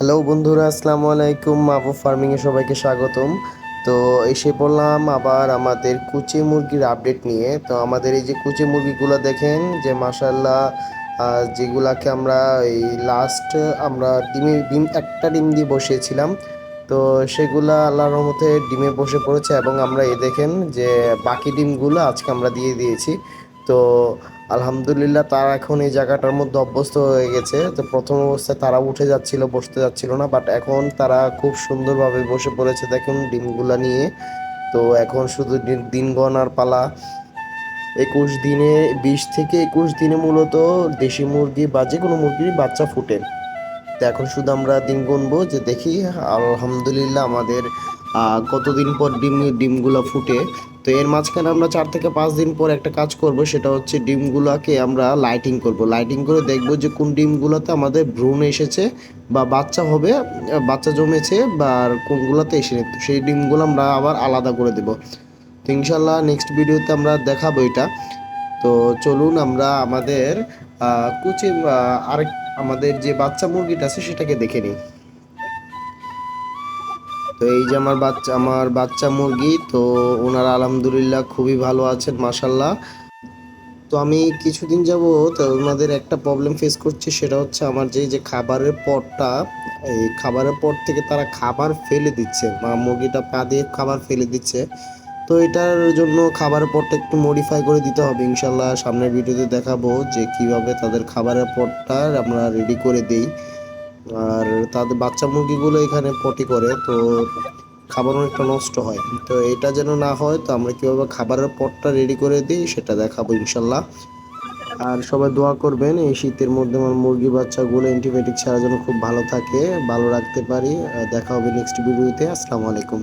Hello বন্ধুরা, আসসালামু আলাইকুম। মাহবুব ফার্মিংয়ে সবাইকে স্বাগতম। তো এসে পড়লাম আবার আমাদের কুচি মুরগির আপডেট নিয়ে। তো আমাদের এই যে কুচি মুরগিগুলো দেখেন, যে মাসাল্লাহ যেগুলাকে আমরা এই লাস্ট আমরা ডিমে, ডিম, একটা ডিম দিয়ে বসিয়েছিলাম। তো সেগুলা আল্লাহর রহমতে ডিমে বসে পড়েছে এবং আমরা এ দেখেন যে বাকি ডিমগুলো আজকে আমরা দিয়ে দিয়েছি। তো আলহামদুলিল্লাহ তারা এখন এই জায়গাটার মধ্যে অভ্যস্ত হয়ে গেছে। তো প্রথম অবস্থায় তারা উঠে যাচ্ছিল, বসতে যাচ্ছিল না বাট এখন তারা খুব সুন্দরভাবে বসে পড়েছে দেখুন ডিমগুলো নিয়ে। তো এখন শুধু দিন- গণার পালা। একুশ দিনে, বিশ থেকে একুশ দিনে মূলত দেশি মুরগি বা যে কোনো মুরগির বাচ্চা ফুটে। তো এখন শুধু আমরা দিন গুনবো, যে দেখি আলহামদুলিল্লাহ আমাদের কতদিন পর ডিম, ডিমগুলো ফুটে। তো এর মাঝখানে আমরা চার থেকে পাঁচ দিন পর একটা কাজ করব, সেটা হচ্ছে ডিমগুলোকে আমরা লাইটিং করব। লাইটিং করে দেখব যে কোন ডিমগুলোতে আমাদের ভ্রূণ এসেছে বা বাচ্চা হবে, বাচ্চা জমেছে বা কোনগুলোতে এসে সেই ডিমগুলো আমরা আবার আলাদা করে দেব। তো ইনশাল্লাহ নেক্সট ভিডিওতে আমরা দেখাবো এটা। তো চলুন আমরা আমাদের কুচি আরেক আমাদের যে বাচ্চা মুরগিটা আছে, সেটাকে দেখে নিই। তো এই যে আমার বাচ্চা আমার বাচ্চা মুরগি, তো ওনারা আলহামদুলিল্লাহ খুবই ভালো আছেন মাসাল্লাহ তো আমি কিছুদিন যাব তো ওনাদের একটা প্রবলেম ফেস করছি, সেটা হচ্ছে আমার যে যে খাবারের পটটা, এই খাবারের পর থেকে তারা খাবার ফেলে দিচ্ছে মা মুরগিটা পা দিয়ে খাবার ফেলে দিচ্ছে। তো এটার জন্য খাবারের পটটা একটু মডিফাই করে দিতে হবে ইনশাল্লাহ সামনের ভিডিওতে দেখাবো যে কীভাবে তাদের খাবারের পটটা আমরা রেডি করে দেই। আর তাদের বাচ্চা মুরগিগুলো এখানে পটি করে, তো খাবার অনেকটা নষ্ট হয়। তো এটা যেন না হয়, তো আমরা কীভাবে খাবারের পটটা রেডি করে দিই সেটা দেখাবো ইনশাল্লাহ আর সবাই দোয়া করবেন, এই শীতের মধ্যে আমার মুরগি বাচ্চাগুলো অ্যান্টিবায়োটিক ছাড়া যেন খুব ভালো থাকে, ভালো রাখতে পারি। দেখা হবে নেক্সট ভিডিওতে আসসালামু আলাইকুম।